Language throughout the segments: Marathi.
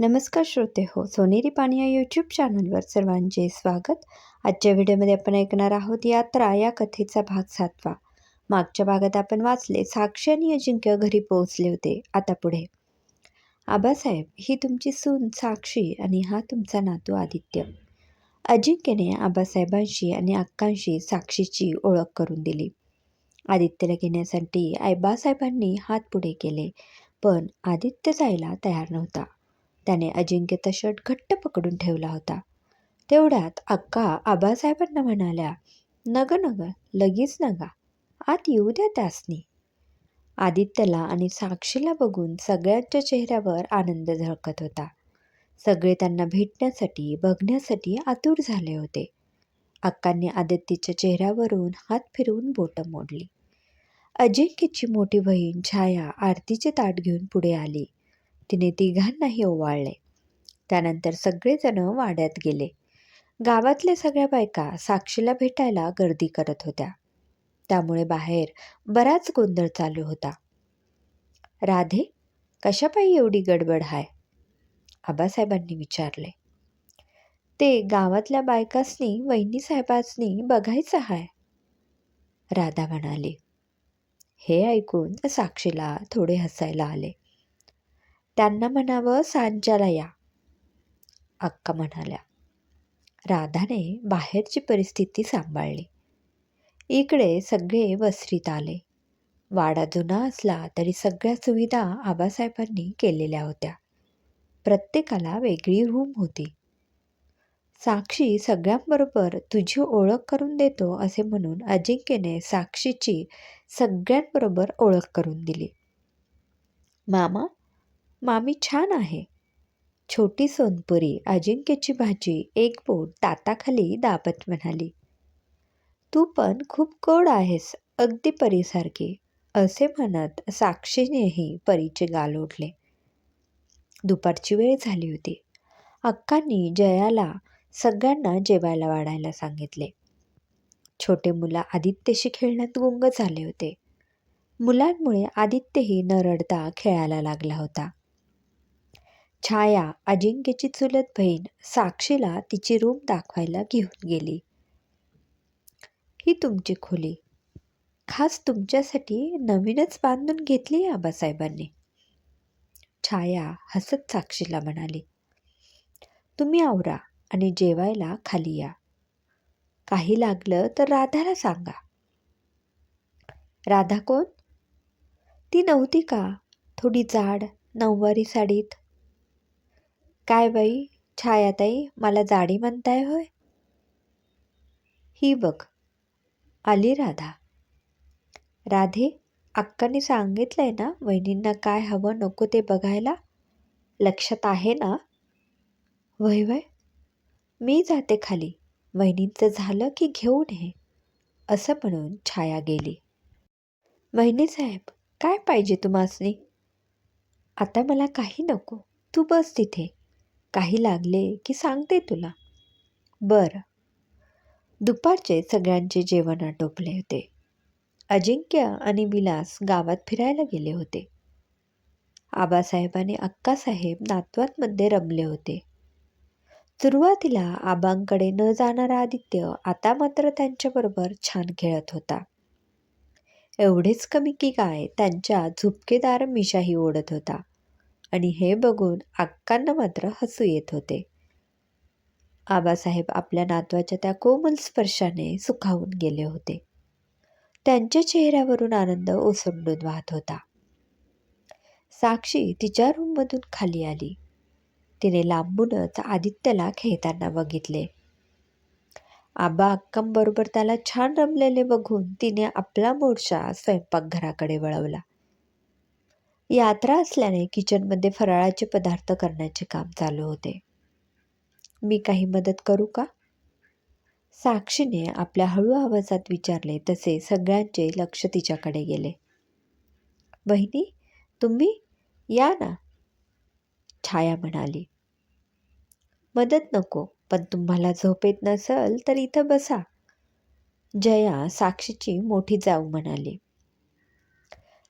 नमस्कार श्रोते हो सोनेरी पाणी या यूट्यूब चॅनलवर सर्वांचे स्वागत. आजच्या व्हिडिओमध्ये आपण ऐकणार आहोत यात्रा या कथेचा भाग सातवा. मागच्या भागात आपण वाचले साक्षी आणि अजिंक्य घरी पोहोचले होते. आता पुढे. आबासाहेब ही तुमची सून साक्षी आणि हा तुमचा नातू आदित्य. अजिंक्यने आबासाहेबांशी आणि अक्कांशी साक्षीची ओळख करून दिली. आदित्यला घेण्यासाठी आबासाहेबांनी हात पुढे केले पण आदित्य जायला तयार नव्हता. त्याने अजिंक्यचा शर्ट घट्ट पकडून ठेवला होता. तेवढ्यात अक्का आबासाहेबांना म्हणाल्या नग नग लगेच नगा. आत येऊ द्या त्यासनी. आदित्यला आणि साक्षीला बघून सगळ्यांच्या चेहऱ्यावर आनंद झळकत होता. सगळे त्यांना भेटण्यासाठी बघण्यासाठी आतुर झाले होते. अक्कांनी आदित्यच्या चेहऱ्यावरून हात फिरवून बोटं मोडली. अजिंक्यची मोठी बहीण छाया आरतीचे ताट घेऊन पुढे आली. तिने तिघांनाही ओवाळले. त्यानंतर सगळेजण वाड्यात गेले. गावातल्या सगळ्या बायका साक्षीला भेटायला गर्दी करत होत्या. त्यामुळे बाहेर बराच गोंधळ चालू होता. राधे कशापायी एवढी गडबड हाय? आबासाहेबांनी विचारले. ते गावातल्या बायकासनी वहिनी साहेबांनी बघायचं हाय? राधा म्हणाली. हे ऐकून साक्षीला थोडे हसायला आले. त्यांना म्हणावं सांच्याला या. अक्का म्हणाल्या. राधाने बाहेरची परिस्थिती सांभाळली. इकडे सगळे वसरीत आले. वाडा जुना असला तरी सगळ्या सुविधा आबासाहेबांनी केलेल्या होत्या. प्रत्येकाला वेगळी रूम होती. साक्षी सगळ्यांबरोबर तुझी ओळख करून देतो असे म्हणून अजिंक्यने साक्षीची सगळ्यांबरोबर ओळख करून दिली. मामा मामी छान आहे. छोटी सोनपुरी अजिंक्यची भाजी एक बोट ताताखाली दाबत म्हणाली. तू पण खूप गोड आहेस अगदी परीसारखी असे म्हणत साक्षीनेही परीचे गाल ओढले. दुपारची वेळ झाली होती. अक्कांनी जयाला सगळ्यांना जेवायला वाढायला सांगितले. छोटे मुलं आदित्यशी खेळण्यात गुंग झाले होते. मुलांमुळे आदित्यही न रडता खेळायला लागला होता. छाया अजिंक्यची चुलत बहीण साक्षीला तिची रूम दाखवायला घेऊन गेली. ही तुमची खोली. खास तुमच्यासाठी नवीनच बांधून घेतली आबासाहेबांनी. छाया हसत साक्षीला म्हणाली तुम्ही आवरा आणि जेवायला खाली या. काही लागलं तर राधाला सांगा. राधा कोण? ती नव्हती का? थोडी जाड नऊवारी साडीत काय बाई छायाताई मला जाडी म्हणताय होय? ही बघ. आली राधा. राधे अक्काने सांगितलंय ना वहिनींना काय हवं नको ते बघायला? लक्षात आहे ना? वय वय. मी जाते खाली. वहिनींचं झालं की घेऊन ये. असं म्हणून छाया गेली. वहिनी साहेब काय पाहिजे तुम्हासनी? आता मला काही नको. तू बस तिथे. काही लागले की सांगते तुला. बरं. दुपारचे सगळ्यांचे जेवण आटोपले होते. अजिंक्य आणि विलास गावात फिरायला गेले होते. आबासाहेब आणि अक्कासाहेब नातवांमध्ये रमले होते. सुरुवातीला आबांकडे न जाणारा आदित्य आता मात्र त्यांच्याबरोबर छान खेळत होता. एवढेच कमी की काय त्यांच्या झुपकेदार मिशाही ओढत होता. आणि हे बघून अक्कांना मात्र हसू येत होते. आबासाहेब आपल्या नातवाच्या त्या कोमल स्पर्शाने सुखावून गेले होते. त्यांच्या चेहऱ्यावरून आनंद ओसंडून वाहत होता. साक्षी तिच्या रूममधून खाली आली. तिने लांबूनच आदित्यला खेळताना बघितले. आबा अक्कांबरोबर त्याला छान रमलेले बघून तिने आपला मोर्चा स्वयंपाकघराकडे वळवला. यात्रा असल्याने किचनमध्ये फराळाचे पदार्थ करण्याचे काम चालू होते. मी काही मदत करू का? साक्षीने आपल्या हळू आवाजात विचारले तसे सगळ्यांचे लक्ष तिच्याकडे गेले. बहिणी तुम्ही या ना? छाया म्हणाली. मदत नको पण तुम्हाला झोप येत नसेल तर इथं बसा. जया साक्षीची मोठी जाऊ म्हणाली.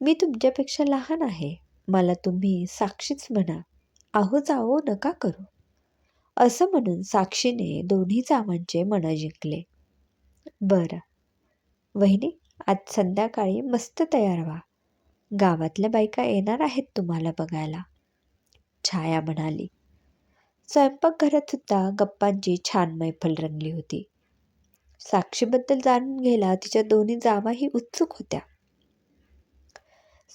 मी तुमच्यापेक्षा लहान आहे. मला तुम्ही साक्षीच म्हणा. आहो जाओ नका करू. असं म्हणून साक्षीने दोन्ही जावांचे मनं जिंकले. बरं. वहिनी आज संध्याकाळी मस्त तयार व्हा. गावातल्या बायका येणार आहेत तुम्हाला बघायला. छाया म्हणाली. स्वयंपाकघरात सुद्धा गप्पांची छान मैफल रंगली होती. साक्षीबद्दल जाणून घ्यायला तिच्या दोन्ही जावाही उत्सुक होत्या.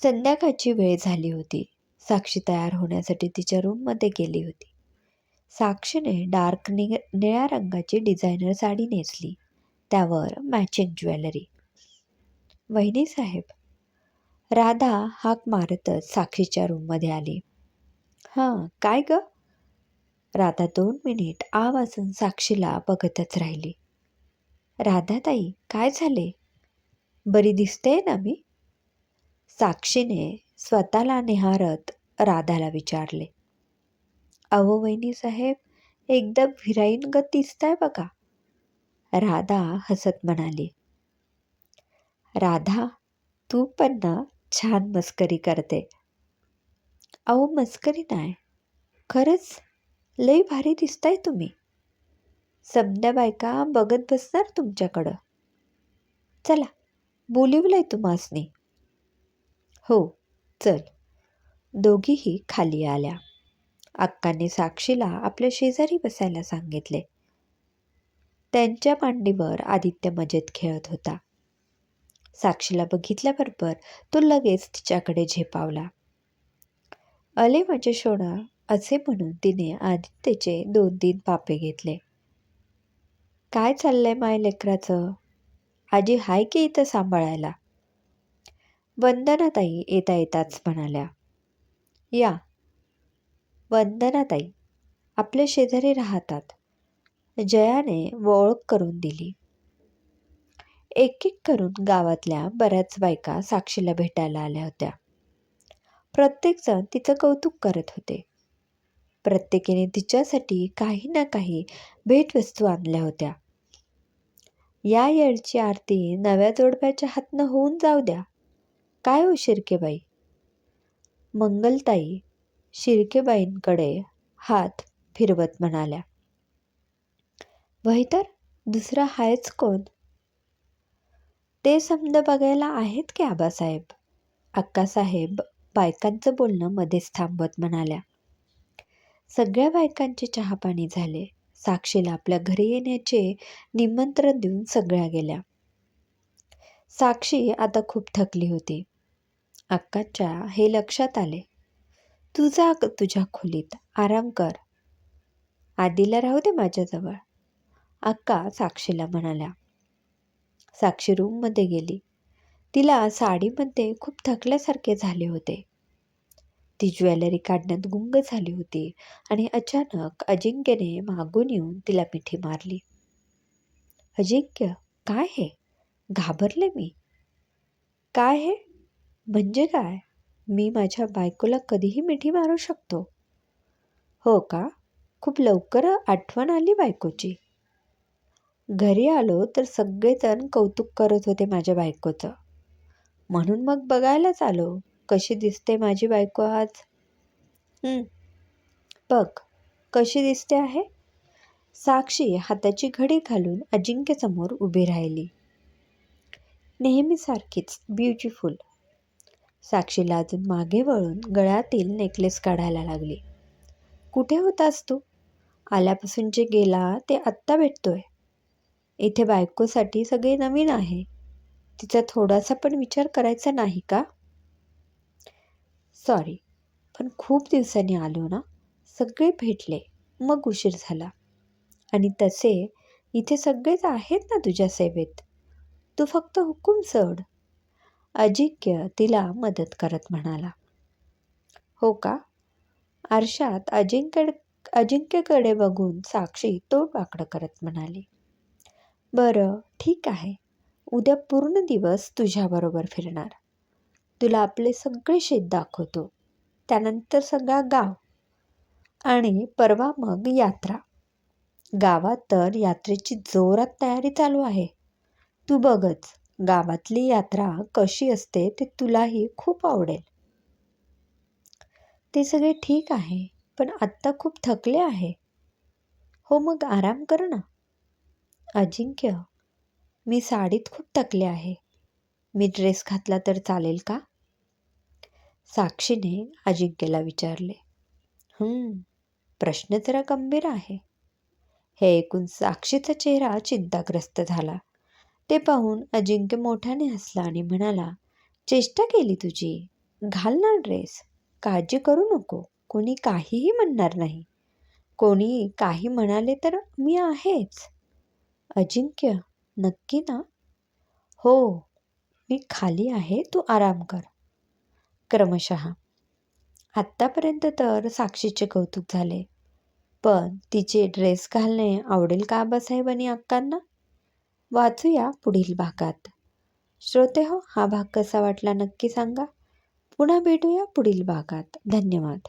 संध्याकाळची वेळ झाली होती. साक्षी तयार होण्यासाठी तिच्या रूममध्ये गेली होती. साक्षीने डार्क नि निळ्या रंगाची डिझायनर साडी नेसली. त्यावर मॅचिंग ज्वेलरी वहिनी साहेब राधा हाक मारतच साक्षीच्या रूममध्ये आली. हां काय ग? राधा दोन मिनिट आवाजून साक्षीला बघतच राहिली. राधाताई काय झाले? बरी दिसते ना मी? साक्षीने स्वतःला निहारत राधाला विचारले अहो वहिनी साहेब एकदम हिराईन गत दिसताय बघा. राधा हसत म्हणाली राधा तू पण ना छान मस्करी करते. अहो मस्करी नाही खरंच? लई भारी दिसताय तुम्ही. समद्या बायका बघत बसणार तुमच्याकडं. चला बोलिवलंय तुम्हासनी. हो चल. दोघीही खाली आल्या. अक्काने साक्षीला आपल्या शेजारी बसायला सांगितले. त्यांच्या मांडीवर आदित्य मजेत खेळत होता. साक्षीला बघितल्याबरोबर तो लगेच तिच्याकडे झेपावला. अले माझे शोणा असे म्हणून तिने आदित्यचे दोन तीन पापे घेतले. काय चाललंय माय लेकराचं? आजी हाय की इथं सांभाळायला? वंदनाताई येता येताच म्हणाल्या. या. वंदनाताई आपल्या शेजारी राहतात. जयाने ओळख करून दिली. एक एक करून गावातल्या बऱ्याच बायका साक्षीला भेटायला आल्या होत्या. प्रत्येकजण तिचं कौतुक करत होते. प्रत्येकीने तिच्यासाठी काही ना काही भेटवस्तू आणल्या होत्या. या येळची आरती नव्या जोडप्याच्या हातनं होऊन जाऊ द्या. काय हो शिर्केबाई? मंगलताई शिर्केबाईंकडे हात फिरवत म्हणाल्या. वही तर दुसरा हायच कोण? ते समज बघायला आहेत की आबासाहेब? अक्कासाहेब बायकांचं बोलणं मध्येच थांबवत म्हणाल्या. सगळ्या बायकांचे चहापाणी झाले. साक्षीला आपल्या घरी येण्याचे निमंत्रण देऊन सगळ्या गेल्या. साक्षी आता खूप थकली होती. अक्काच्या हे लक्षात आले. तू जा तुझ्या खोलीत आराम कर. आधीला राहू दे माझ्याजवळ. अक्का साक्षीला म्हणाल्या. साक्षी रूममध्ये गेली. तिला साडीमध्ये खूप थकल्यासारखे झाले होते. ती ज्वेलरी काढण्यात गुंग झाली होती आणि अचानक अजिंक्यने मागून येऊन तिला मिठी मारली. अजिंक्य काय हे? घाबरले मी. काय हे? म्हणजे काय? मी माझ्या बायकोला कधीही मिठी मारू शकतो. हो का? खूप लवकर आठवण आली बायकोची. घरी आलो तर सगळेजण कौतुक करत होते माझ्या बायकोचं. म्हणून मग बघायलाच आलो. कशी दिसते माझी बायको आज? बघ कशी दिसते आहे? साक्षी हाताची घडी घालून अजिंक्यसमोर उभी राहिली. नेहमीसारखीच ब्युटिफुल साक्षीला अजून मागे वळून गळ्यातील नेकलेस काढायला लागली. कुठे होतास तू? आल्यापासून जे गेला ते आत्ता भेटतोय. इथे बायकोसाठी सगळे नवीन आहे. तिचा थोडासा पण विचार करायचा नाही का? सॉरी पण खूप दिवसांनी आलो ना. सगळे भेटले. मग उशीर झाला. आणि तसे इथे सगळेच आहेत ना तुझ्या सेवेत? तू फक्त हुकूम चढ अजिंक्य तिला मदत करत म्हणाला. हो का? आरशात अजिंक्य अजिंक्यकडे बघून साक्षी तोंड वाकडं करत म्हणाली. बरं ठीक आहे. उद्या पूर्ण दिवस तुझ्याबरोबर फिरणार. तुला आपले सगळे शेत दाखवतो. त्यानंतर सगळा गाव आणि परवा मग यात्रा. गावात तर यात्रेची जोरात तयारी चालू आहे. तू बघच. गावातली यात्रा कशी असते ते तुलाही खूप आवडेल. ते सगळे ठीक आहे पण आत्ता खूप थकले आहे. हो मग आराम कर ना. अजिंक्य मी साडीत खूप थकले आहे. मी ड्रेस घातला तर चालेल का? साक्षीने अजिंक्यला विचारले. प्रश्न जरा गंभीर आहे. हे ऐकून साक्षीचा चेहरा चिंताग्रस्त झाला. ते पाहून अजिंक्य मोठ्याने हसला आणि म्हणाला चेष्टा केली तुझी. घाल ना ड्रेस. काळजी करू नको. कोणी काहीही म्हणणार नाही. कोणी काही म्हणाले तर मी आहेच. अजिंक्य नक्की ना? हो. मी खाली आहे. तू आराम कर. क्रमशः. आत्तापर्यंत तर साक्षीचे कौतुक झाले. पण तिचे ड्रेस घालणे आवडेल का आबासाहेब आणि अक्कांना? वाचूया पुढील भागात. श्रोते हो हा भाग कसा वाटला नक्की सांगा. पुन्हा भेटूया पुढील भागात. धन्यवाद.